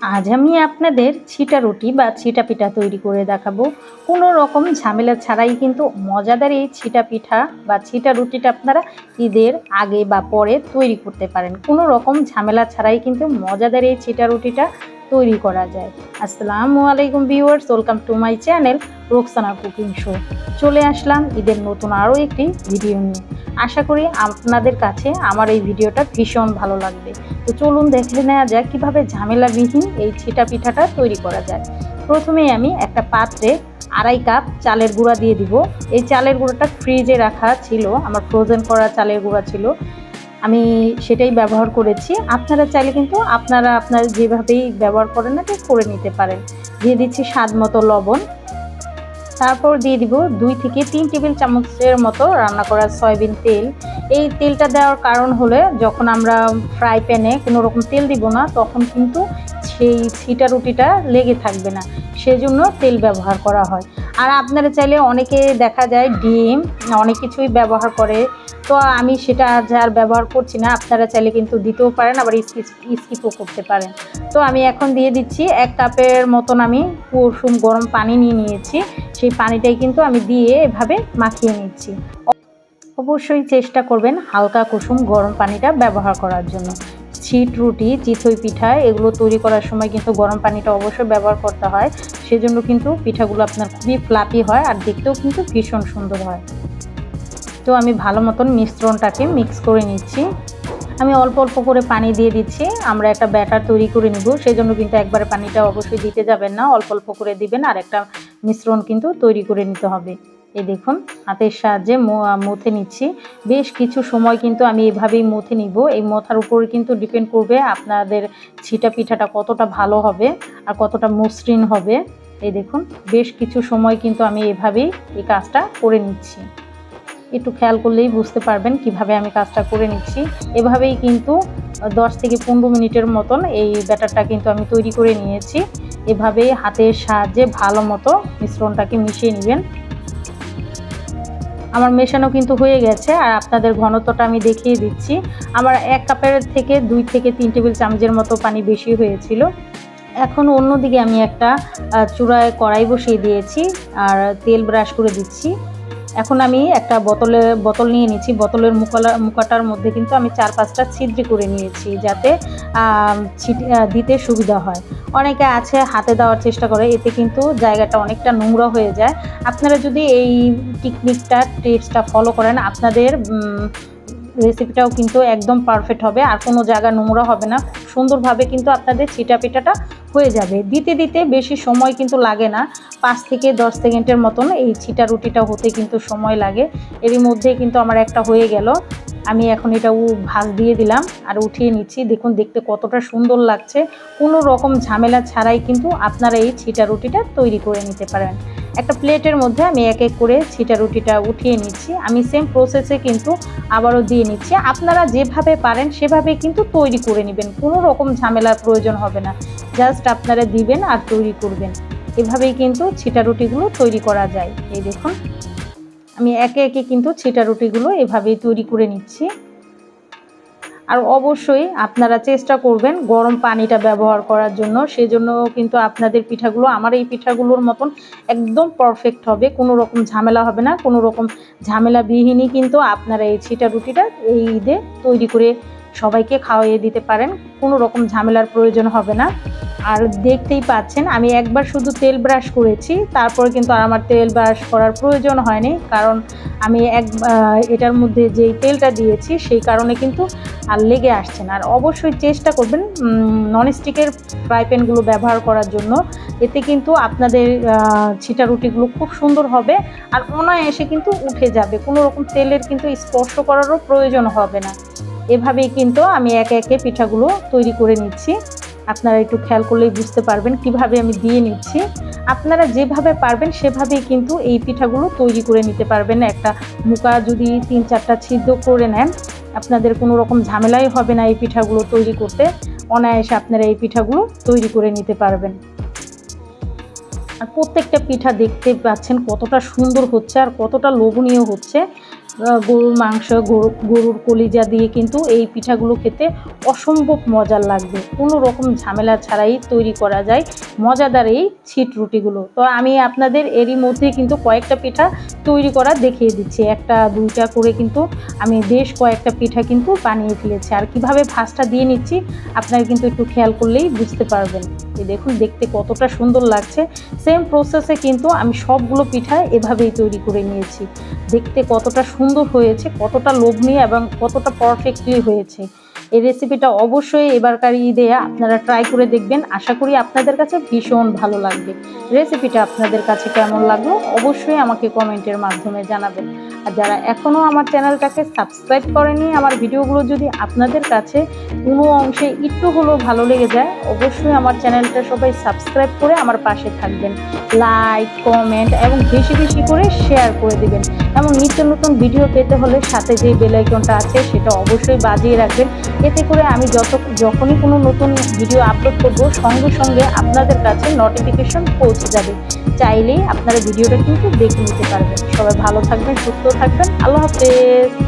আজ আমি আপনাদের ছিটা রুটি বা ছিটা পিঠা তৈরি করে দেখাবো। কোনো রকম ঝামেলা ছাড়াই কিন্তু মজাদার এই ছিটা পিঠা বা ছিটা রুটিটা আপনারা ঈদের আগে বা পরে তৈরি করতে পারেন। কোনো রকম ঝামেলা ছাড়াই কিন্তু মজাদার এই ছিটা রুটিটা তৈরি করা যায়। আসসালামু আলাইকুম viewers, welcome to my channel Roksana cooking show. চলে আসলাম ঈদের নতুন আরও একটি ভিডিও নিয়ে। আশা করি আপনাদের কাছে আমার এই ভিডিওটা ভীষণ ভালো লাগবে। তো চলুন দেখে নেওয়া যাক কীভাবে ঝামেলাবিহীন এই ছিটা পিঠাটা তৈরি করা যায়। প্রথমে আমি একটা পাত্রে আড়াই কাপ চালের গুঁড়া দিয়ে দিব। এই চালের গুঁড়োটা ফ্রিজে রাখা ছিল, আমার ফ্রোজেন করা চালের গুঁড়া ছিল। আমি সেটাই ব্যবহার করেছি। আপনারা চাইলে কিন্তু আপনারা আপনার যেভাবেই ব্যবহার করেন না করে নিতে পারেন। দিয়ে দিচ্ছি স্বাদ মতো লবণ। তারপর দিয়ে দিব দুই থেকে তিন টেবিল চামচের মতো রান্না করা সয়াবিন তেল। এই তেলটা দেওয়ার কারণ হলে যখন আমরা ফ্রাই প্যানে কোনো রকম তেল দিব না, তখন কিন্তু সেই ছিটা রুটিটা লেগে থাকবে না। সেজন্য তেল ব্যবহার করা হয়। আর আপনারা চাইলে অনেকে দেখা যায় ডিম, অনেক কিছুই ব্যবহার করে। তো আমি সেটা আজ আর ব্যবহার করছি না, আপনারা চাইলে কিন্তু দিতেও পারেন, আবার স্কিপও করতে পারেন। তো আমি এখন দিয়ে দিচ্ছি, এক কাপের মতন আমি কুসুম গরম পানি নিয়ে নিয়েছি। সেই পানিটাই কিন্তু আমি দিয়ে এভাবে মাখিয়ে নিচ্ছি। অবশ্যই চেষ্টা করবেন হালকা কুসুম গরম পানিটা ব্যবহার করার জন্য। ছিট রুটি চিথই পিঠা, এগুলো তৈরি করার সময় কিন্তু গরম পানিটা অবশ্যই ব্যবহার করতে হয়। সেজন্য কিন্তু পিঠাগুলো আপনার খুবই ফ্লাপি হয় আর দেখতেও কিন্তু ভীষণ সুন্দর হয়। তো আমি ভালো মতন মিশ্রণটাকে মিক্স করে নিচ্ছি। আমি অল্প অল্প করে পানি দিয়ে দিচ্ছি। আমরা একটা ব্যাটার তৈরি করে নিব। সেই জন্য কিন্তু একবারে পানিটা অবশ্যই দিতে যাবেন না। অল্প অল্প করে দিবেন আর একটা মিশ্রণ কিন্তু তৈরি করে নিতে হবে। এই দেখুন, হাতের সাহায্যে মুথে নিচ্ছি। বেশ কিছু সময় কিন্তু আমি এভাবেই মুথে নিব। এই মথার উপর কিন্তু ডিপেন্ড করবে আপনাদের ছিটা পিঠাটা কতটা ভালো হবে আর কতটা মসৃণ হবে। এই দেখুন, বেশ কিছু সময় কিন্তু আমি এভাবেই এই কাজটা করে নিচ্ছি। একটু খেয়াল করলেই বুঝতে পারবেন কীভাবে আমি কাজটা করে নিচ্ছি। এভাবেই কিন্তু দশ থেকে পনেরো মিনিটের মতন এই ব্যাটারটা কিন্তু আমি তৈরি করে নিয়েছি। এভাবেই হাতের সাহায্যে ভালো মতো মিশ্রণটাকে মিশিয়ে নেবেন। আমার মেশানো কিন্তু হয়ে গেছে আর আপনাদের ঘনত্বটা আমি দেখিয়ে দিচ্ছি। আমার এক কাপের থেকে দুই থেকে তিন টেবিল চামচের মতো পানি বেশি হয়েছিল। এখন অন্যদিকে আমি একটা চূড়ায় কড়াই বসিয়ে দিয়েছি আর তেল ব্রাশ করে দিচ্ছি। এখন আমি একটা বোতলে, বোতল নিয়ে নিচ্ছি বোতলের মুকালা, মুকাটার মধ্যে কিন্তু আমি চার পাঁচটা ছিদ্রি করে নিয়েছি যাতে দিতে সুবিধা হয়। অনেকে আছে হাতে দেওয়ার চেষ্টা করে, এতে কিন্তু জায়গাটা অনেকটা নোংরা হয়ে যায়। আপনারা যদি এই টেকনিকটা টিপসটা ফলো করেন, আপনাদের রেসিপিটাও কিন্তু একদম পারফেক্ট হবে। আর কোনো জায়গা নোংরা হবে না। সুন্দরভাবে কিন্তু আপনাদের ছিটা পিঠাটা হয়ে যাবে। দিতে দিতে বেশি সময় কিন্তু লাগে না। পাঁচ থেকে দশ সেকেন্ডের মতন এই ছিটা রুটিটা হতে কিন্তু সময় লাগে। এরই মধ্যে কিন্তু আমার একটা হয়ে গেল। আমি এখন এটা ভাজ দিয়ে দিলাম আর উঠিয়ে নিচ্ছি। দেখুন, দেখতে কতটা সুন্দর লাগছে। কোনো রকম ঝামেলা ছাড়াই কিন্তু আপনারা এই ছিটা রুটিটা তৈরি করে নিতে পারেন। একটা প্লেটের মধ্যে আমি এক এক করে ছিটা রুটিটা উঠিয়ে নিচ্ছি। আমি সেম প্রসেসে কিন্তু আবারও দিয়ে নিচ্ছি। আপনারা যেভাবে পারেন সেভাবে কিন্তু তৈরি করে নেবেন। কোনো রকম ঝামেলার প্রয়োজন হবে না। জাস্ট আপনারা দিবেন আর তৈরি করবেন। এভাবেই কিন্তু ছিটা রুটিগুলো তৈরি করা যায়। এই দেখুন, আমি একে একে কিন্তু ছিটা রুটিগুলো এভাবেই তৈরি করে নিচ্ছি। আর অবশ্যই আপনারা চেষ্টা করবেন গরম পানিটা ব্যবহার করার জন্য। সেজন্য কিন্তু আপনাদের পিঠাগুলো, আমার এই পিঠাগুলোর মতন একদম পারফেক্ট হবে। কোনো রকম ঝামেলা হবে না। কোনো রকম ঝামেলাবিহীনই কিন্তু আপনারা এই ছিটা রুটিটা এই ঈদে তৈরি করে সবাইকে খাওয়াইয়ে দিতে পারেন। কোনো রকম ঝামেলার প্রয়োজন হবে না। আর দেখতেই পাচ্ছেন, আমি একবার শুধু তেল ব্রাশ করেছি, তারপরে কিন্তু আর আমার তেল ব্রাশ করার প্রয়োজন হয়নি, কারণ আমি এক এটার মধ্যে যেই তেলটা দিয়েছি, সেই কারণে কিন্তু আর লেগে আসছে না। আর অবশ্যই চেষ্টা করবেন ননস্টিকের ফ্রাই প্যানগুলো ব্যবহার করার জন্য। এতে কিন্তু আপনাদের ছিটা রুটিগুলো খুব সুন্দর হবে আর অনায়াসে কিন্তু উঠে যাবে। কোনো রকম তেলের কিন্তু স্পর্শ করারও প্রয়োজন হবে না। এভাবেই কিন্তু আমি একে একে পিঠাগুলো তৈরি করে নিচ্ছি। আপনারা একটু খেয়াল করলেই বুঝতে পারবেন কীভাবে আমি দিয়ে নিচ্ছি। আপনারা যেভাবে পারবেন সেভাবেই কিন্তু এই পিঠাগুলো তৈরি করে নিতে পারবেন। একটা মুকা যদি তিন চারটা ছিদ্র করে নেন, আপনাদের কোনো রকম ঝামেলাই হবে না এই পিঠাগুলো তৈরি করতে। অনায়াসে আপনারা এই পিঠাগুলো তৈরি করে নিতে পারবেন। আর প্রত্যেকটা পিঠা দেখতে পাচ্ছেন কতটা সুন্দর হচ্ছে আর কতটা লোভনীয় হচ্ছে। গরুর মাংস, গরু গরুর কলিজা দিয়ে কিন্তু এই পিঠাগুলো খেতে অসম্ভব মজার লাগবে। কোনো রকম ঝামেলা ছাড়াই তৈরি করা যায় মজাদার এই ছিট রুটিগুলো। তো আমি আপনাদের এরই মধ্যে কিন্তু কয়েকটা পিঠা তৈরি করা দেখিয়ে দিচ্ছি। একটা, দুইটা করে কিন্তু আমি বেশ কয়েকটা পিঠা কিন্তু বানিয়ে ফেলেছি। আর কীভাবে ভাজটা দিয়ে নিচ্ছি আপনারা কিন্তু একটু খেয়াল করলেই বুঝতে পারবেন। এই দেখুন, দেখতে কতটা সুন্দর লাগছে। সেম প্রসেসে কিন্তু আমি সবগুলো পিঠা এভাবেই তৈরি করে নিয়েছি। দেখতে কতটা সুন্দর হয়েছে, কতটা লোভনীয় এবং কতটা পারফেক্টলি হয়েছে। এই রেসিপিটা অবশ্যই এবারকার ঈদে আপনারা ট্রাই করে দেখবেন। আশা করি আপনাদের কাছে ভীষণ ভালো লাগবে। রেসিপিটা আপনাদের কাছে কেমন লাগল অবশ্যই আমাকে কমেন্টের মাধ্যমে জানাবেন। আর যারা এখনও আমার চ্যানেলটাকে সাবস্ক্রাইব করেনি আমার ভিডিওগুলো যদি আপনাদের কাছে কোনো অংশে একটু হলেও ভালো লেগে যায়, অবশ্যই আমার চ্যানেলটা সবাই সাবস্ক্রাইব করে আমার পাশে থাকবেন। লাইক কমেন্ট এবং বেশি বেশি করে শেয়ার করে দেবেন। এবং নিত্য নতুন ভিডিও পেতে হলে সাথে যে বেল আইকনটা আছে, সেটা অবশ্যই বাজিয়ে রাখবেন। এতে করে আমি যত যখনই কোনো নতুন ভিডিও আপলোড করব, সঙ্গে সঙ্গে আপনাদের কাছে নোটিফিকেশন পৌঁছে যাবে। চাইলেই আপনারা ভিডিওটা কিন্তু দেখে নিতে পারবেন। সবাই ভালো থাকবেন, সুস্থ থাকবেন। আল্লাহ হাফেজ।